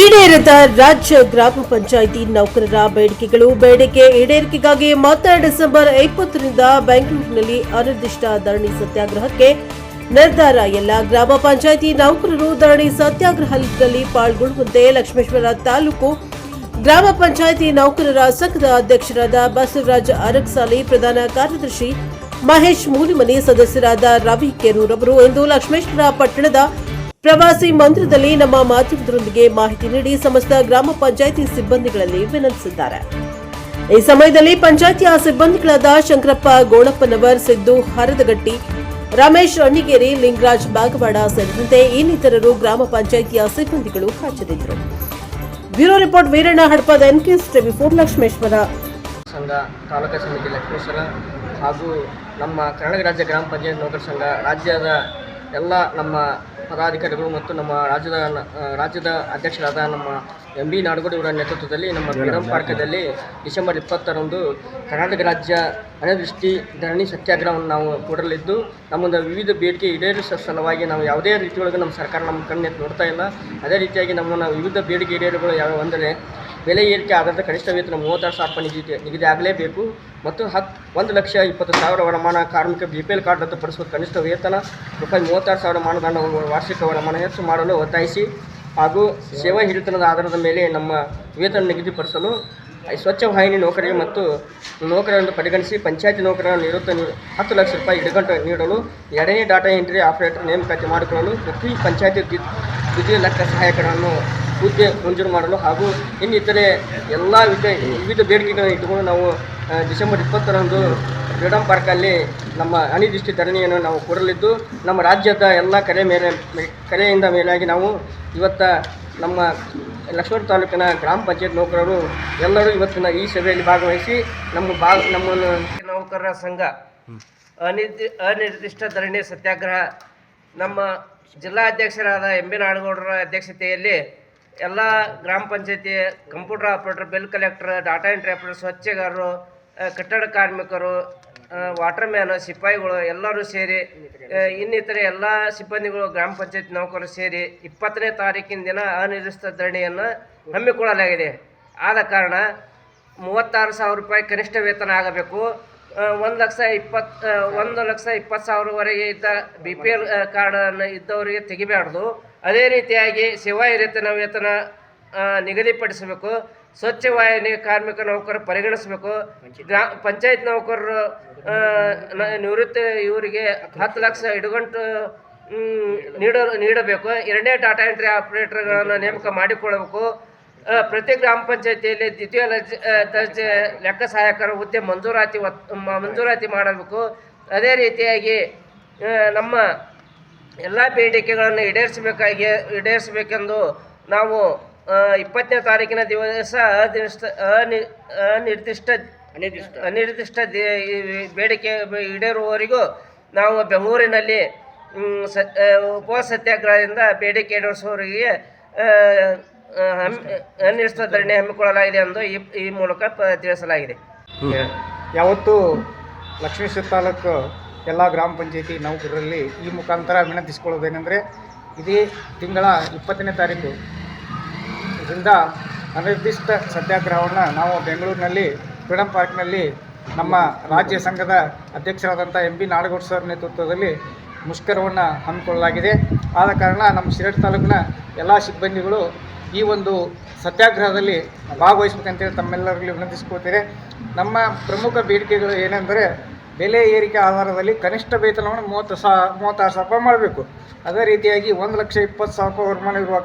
ಈಡೇರದ ರಾಜ್ಯ ಗ್ರಾಮ ಪಂಚಾಯಿತಿ ನೌಕರರ ಬೇಡಿಕೆಗಳು ಬೇಡಿಕೆ ಈಡೇರಿಕೆಗಾಗಿ ಮಾತ್ರ ಡಿಸೆಂಬರ್ ಇಪ್ಪತ್ತರಿಂದ ಬೆಂಗಳೂರಿನಲ್ಲಿ ಅನಿರ್ದಿಷ್ಟ ಧರಣಿ ಸತ್ಯಾಗ್ರಹಕ್ಕೆ ನಿರ್ಧಾರ. ಎಲ್ಲ ಗ್ರಾಮ ಪಂಚಾಯಿತಿ ನೌಕರರು ಧರಣಿ ಸತ್ಯಾಗ್ರಹದಲ್ಲಿ ಪಾಲ್ಗೊಳ್ಳುವಂತೆ ಲಕ್ಷ್ಮೇಶ್ವರ ತಾಲೂಕು ಗ್ರಾಮ ಪಂಚಾಯಿತಿ ನೌಕರರ ಸಂಘದ ಅಧ್ಯಕ್ಷರಾದ ಬಸವರಾಜ ಅರಕ್ಸಾಲಿ, ಪ್ರಧಾನ ಕಾರ್ಯದರ್ಶಿ ಮಹೇಶ್ ಮೂಲಿಮನಿ ಸದಸ್ಯರಾದ ರವಿ ಕೆರೂರವರು ಇಂದು ಲಕ್ಷ್ಮೇಶ್ವರ ಪಟ್ಟಣದ ಪ್ರವಾಸಿ ಮಂದಿರದಲ್ಲಿ ನಮ್ಮ ಮಾಧ್ಯಮದೊಂದಿಗೆ ಮಾಹಿತಿ ನೀಡಿ ಸಮಸ್ತ ಗ್ರಾಮ ಪಂಚಾಯಿತಿ ಸಿಬ್ಬಂದಿಗಳಲ್ಲಿ ವಿನಂತಿಸಿದ್ದಾರೆ. ಈ ಸಮಯದಲ್ಲಿ ಪಂಚಾಯಿತಿಯ ಸಿಬ್ಬಂದಿಗಳಾದ ಶಂಕರಪ್ಪ ಗೋಣಪ್ಪನವರ್, ಸಿದ್ದು ಹರದಗಟ್ಟಿ, ರಮೇಶ್ ಅಣ್ಣಿಗೇರಿ, ಲಿಂಗರಾಜ್ ಬಾಗವಾಡ ಸೇರಿದಂತೆ ಇನ್ನಿತರರು ಗ್ರಾಮ ಪಂಚಾಯಿತಿಯ ಸಿಬ್ಬಂದಿಗಳು ಹಾಜರಿದ್ದರು. Bureau report Veeranna Hadapada NKS TV four Lakshmeshwar. ಸಂಘ, ತಾಲೂಕಾ ಸಮಿತಿ ಲಕ್ಷ್ಮೇಶ್ವರ ಹಾಗೂ ನಮ್ಮ ಕರ್ನಾಟಕ ರಾಜ್ಯ ಗ್ರಾಮ ಪಂಚಾಯತ್ ನೌಕರ ಸಂಘ, ರಾಜ್ಯದ ಎಲ್ಲ ನಮ್ಮ ಪದಾಧಿಕಾರಿಗಳು ಮತ್ತು ನಮ್ಮ ರಾಜ್ಯದ ರಾಜ್ಯದ ಅಧ್ಯಕ್ಷರಾದ ನಮ್ಮ ಎಂ ಬಿ ನಾಡಗೌಡ ಇವರ ನೇತೃತ್ವದಲ್ಲಿ ನಮ್ಮ ಫ್ರೀಡಂ ಪಾರ್ಕದಲ್ಲಿ ಡಿಸೆಂಬರ್ ಇಪ್ಪತ್ತರಂದು ಕರ್ನಾಟಕ ರಾಜ್ಯ ಅನಾವೃಷ್ಟಿ ಧರಣಿ ಸತ್ಯಾಗ್ರಹವನ್ನು ನಾವು ಕೊಡಲಿದ್ದು, ನಮ್ಮದು ವಿವಿಧ ಬೇಡಿಕೆ ಈಡೇರಿಸುವ ಸಲುವಾಗಿ ನಾವು ಯಾವುದೇ ರೀತಿಯೊಳಗೆ ನಮ್ಮ ಸರ್ಕಾರ ನಮ್ಮ ಕಣ್ಣೆತ್ತಿ ನೋಡ್ತಾ ಇಲ್ಲ. ಅದೇ ರೀತಿಯಾಗಿ ನಮ್ಮನ್ನು ವಿವಿಧ ಬೇಡಿಕೆ ಈಡೇರುಗಳು ಯಾವ್ಯಾವು ಅಂದರೆ ಬೆಲೆ ಏರಿಕೆ ಆಧಾರದ ಕನಿಷ್ಠ ವೇತನ ಮೂವತ್ತಾರು ಸಾವಿರ ರೂಪಾಯಿ ನಿಗದಿ ನಿಗದಿ ಆಗಲೇಬೇಕು ಮತ್ತು ಹತ್ತು ಒಂದು ಲಕ್ಷ ಇಪ್ಪತ್ತು ಸಾವಿರ ವರಮಾನ ಕಾರ್ಮಿಕ ಬಿ ಪಿ ಎಲ್ ಕಾರ್ಡ್ ರದ್ದುಪಡಿಸುವ ಕನಿಷ್ಠ ವೇತನ ರೂಪಾಯಿ ಮೂವತ್ತಾರು ಸಾವಿರ ಮಾನದಂಡ ವಾರ್ಷಿಕ ವರಮಾನ ಹೆಚ್ಚು ಮಾಡಲು ಒತ್ತಾಯಿಸಿ ಹಾಗೂ ಸೇವಾ ಹಿಡಿತನದ ಆಧಾರದ ಮೇಲೆ ನಮ್ಮ ವೇತನ ನಿಗದಿಪಡಿಸಲು ಸ್ವಚ್ಛ ವಾಹಿನಿ ನೌಕರಿ ಮತ್ತು ನೌಕರರನ್ನು ಪರಿಗಣಿಸಿ ಪಂಚಾಯತಿ ನೌಕರರ ನಿವೃತ್ತ ಹತ್ತು ಲಕ್ಷ ರೂಪಾಯಿ ಇಡಗಂಟು ನೀಡಲು ಎರಡನೇ ಡಾಟಾ ಎಂಟ್ರಿ ಆಪರೇಟರ್ ನೇಮಕಾತಿ ಮಾಡಿಕೊಳ್ಳಲು ಪ್ರತಿ ಪಂಚಾಯತಿ ದ್ವಿ- ದ್ವಿತೀಯ ಲೆಕ್ಕ ಸಹಾಯಕರನ್ನು ಹುದ್ದೆ ಮಂಜೂರು ಮಾಡಲು ಹಾಗೂ ಇನ್ನಿತರೆ ಎಲ್ಲ ವಿಧ ವಿವಿಧ ಬೇಡಿಕೆಗಳನ್ನು ಇಟ್ಟುಕೊಂಡು ನಾವು ಡಿಸೆಂಬರ್ ಇಪ್ಪತ್ತರಂದು ಫ್ರೀಡಂ ಪಾರ್ಕಲ್ಲಿ ನಮ್ಮ ಅನಿರ್ದಿಷ್ಟ ಧರಣಿಯನ್ನು ನಾವು ಕೊಡಲಿದ್ದು, ನಮ್ಮ ರಾಜ್ಯದ ಎಲ್ಲ ಕರೆ ಮೇಲೆ ಕರೆಯಿಂದ ಮೇಲಾಗಿ ನಾವು ಇವತ್ತ ನಮ್ಮ ಲಕ್ಷ್ಮಣ ತಾಲೂಕಿನ ಗ್ರಾಮ ಪಂಚಾಯತ್ ನೌಕರರು ಎಲ್ಲರೂ ಇವತ್ತಿನ ಈ ಸಭೆಯಲ್ಲಿ ಭಾಗವಹಿಸಿ ನಮ್ಮ ಬಾ ನಮ್ಮ ನೌಕರರ ಸಂಘ ಅನಿರ್ದಿ, ಅನಿರ್ದಿಷ್ಟ ಧರಣಿ ಸತ್ಯಾಗ್ರಹ ನಮ್ಮ ಜಿಲ್ಲಾಧ್ಯಕ್ಷರಾದ ಎಂ ಬಿ ನಾಡಗೌಡರ ಅಧ್ಯಕ್ಷತೆಯಲ್ಲಿ ಎಲ್ಲ ಗ್ರಾಮ panchayat computer operator bill collector data entry operator ಸ್ವಚ್ಛಗಾರರು ಕಟ್ಟಡ ಕಾರ್ಮಿಕರು ವಾಟರ್ ಮ್ಯಾನ್ ಸಿಪಾಯಿಗಳು ಎಲ್ಲರೂ ಸೇರಿ ಇನ್ನಿತರ ಎಲ್ಲ ಸಿಬ್ಬಂದಿಗಳು ಗ್ರಾಮ ಪಂಚಾಯತ್ ನೌಕರರು ಸೇರಿ ಇಪ್ಪತ್ತನೇ ತಾರೀಕಿನ ದಿನ ಅನಿರ್ದಿಷ್ಟ ಧರಣಿಯನ್ನು ಹಮ್ಮಿಕೊಳ್ಳಲಾಗಿದೆ. ಆದ ಕಾರಣ ಮೂವತ್ತಾರು ಸಾವಿರ ರೂಪಾಯಿ ಕನಿಷ್ಠ ವೇತನ ಆಗಬೇಕು. ಒಂದು ಲಕ್ಷ ಇಪ್ಪತ್ತು ಒಂದು ಲಕ್ಷ ಇಪ್ಪತ್ತು ಸಾವಿರವರೆಗೆ ಇದ್ದ ಬಿ ಪಿ ಎಲ್ ಕಾರ್ಡನ್ನು ಇದ್ದವರಿಗೆ ತೆಗಿಬಾರ್ದು. ಅದೇ ರೀತಿಯಾಗಿ ಸೇವಾ ಹಿರಿತನ ವೇತನ ನಿಗದಿಪಡಿಸಬೇಕು. ಸ್ವಚ್ಛ ವಾಹಿನಿ, ಕಾರ್ಮಿಕ ನೌಕರರು ಪರಿಗಣಿಸಬೇಕು. ಗ್ರಾ, ಪಂಚಾಯತ್ ನೌಕರರು ನಿವೃತ್ತ ಇವರಿಗೆ ಹತ್ತು ಲಕ್ಷ ಇಡುಗಂಟು ನೀಡೋ ನೀಡ, ನೀಡಬೇಕು. ಎರಡನೇ ಡಾಟಾ ಎಂಟ್ರಿ ಆಪರೇಟರ್ಗಳನ್ನು ನೇಮಕ ಮಾಡಿಕೊಳ್ಳಬೇಕು. ಪ್ರತಿ ಗ್ರಾಮ ಪಂಚಾಯತಿಯಲ್ಲಿ ದ್ವಿತೀಯ ದರ್ಜೆ ಲೆಕ್ಕ ಸಹಾಯಕರ ಹುದ್ದೆ ಮಂಜೂರಾತಿ ಮಂಜೂರಾತಿ ಮಾಡಬೇಕು. ಅದೇ ರೀತಿಯಾಗಿ ನಮ್ಮ ಎಲ್ಲ ಬೇಡಿಕೆಗಳನ್ನು ಈಡೇರಿಸಬೇಕಾಗಿ ಈಡೇರಿಸಬೇಕೆಂದು ನಾವು ಇಪ್ಪತ್ತನೇ ತಾರೀಕಿನ ದಿವಸ ಅನಿರ್ದಿಷ್ಟ ಅನಿ ಅನಿರ್ದಿಷ್ಟ ಅನಿರ್ದಿಷ್ಟ. ಅನಿರ್ದಿಷ್ಟ ದಿ- ಬೇಡಿಕೆ ಈಡೇರುವವರಿಗೂ ನಾವು ಬೆಂಗಳೂರಿನಲ್ಲಿ ಸ ಉಪವಾಸ ಸತ್ಯಾಗ್ರಹದಿಂದ ಬೇಡಿಕೆ ಈಡೇರಿಸುವವರಿಗೆ ಅನಿರ್ದಿಷ್ಟ ಧರಣಿ ಹಮ್ಮಿಕೊಳ್ಳಲಾಗಿದೆ ಎಂದು ಈ ಈ ಮೂಲಕ ಪ- ತಿಳಿಸಲಾಗಿದೆ. ಯಾವತ್ತು ಲಕ್ಷ್ಮೀಶ್ವರ ತಾಲೂಕು ಎಲ್ಲ ಗ್ರಾಮ ಪಂಚಾಯಿತಿ ನೌಕರರಲ್ಲಿ ಈ ಮುಖಾಂತರ ವಿನಂತಿಸ್ಕೊಳ್ಳೋದೇನೆಂದರೆ, ಇದೇ ತಿಂಗಳ ಇಪ್ಪತ್ತನೇ ತಾರೀಕು ಇದರಿಂದ ಅನಿರ್ದಿಷ್ಟ ಸತ್ಯಾಗ್ರಹವನ್ನು ನಾವು ಬೆಂಗಳೂರಿನಲ್ಲಿ ಫ್ರೀಡಂ ಪಾರ್ಕ್ನಲ್ಲಿ ನಮ್ಮ ರಾಜ್ಯ ಸಂಘದ ಅಧ್ಯಕ್ಷರಾದಂಥ ಎಂ ಬಿ ನಾಡಗೌಡ ಸರ್ ನೇತೃತ್ವದಲ್ಲಿ ಮುಷ್ಕರವನ್ನು ಹಮ್ಮಿಕೊಳ್ಳಲಾಗಿದೆ. ಆದ ಕಾರಣ ನಮ್ಮ ಶಿರಡಿ ತಾಲೂಕಿನ ಎಲ್ಲ ಸಿಬ್ಬಂದಿಗಳು ಈ ಒಂದು ಸತ್ಯಾಗ್ರಹದಲ್ಲಿ ಭಾಗವಹಿಸಬೇಕಂತೇಳಿ ತಮ್ಮೆಲ್ಲರಲ್ಲಿ ವಿನಂತಿಸ್ಕೊಳ್ತೇನೆ. ನಮ್ಮ ಪ್ರಮುಖ ಬೇಡಿಕೆಗಳು ಏನೆಂದರೆ ಬೆಲೆ ಏರಿಕೆ ಆಧಾರದಲ್ಲಿ ಕನಿಷ್ಠ ವೇತನವನ್ನು ಮೂವತ್ತು ಸಾ ಮೂವತ್ತಾರು ಸಾವಿರ ರೂಪಾಯಿ ಮಾಡಬೇಕು. ಅದೇ ರೀತಿಯಾಗಿ ಒಂದು ಲಕ್ಷ ಇಪ್ಪತ್ತು ಸಾವಿರ ರೂಪಾಯಿ ಇರುವ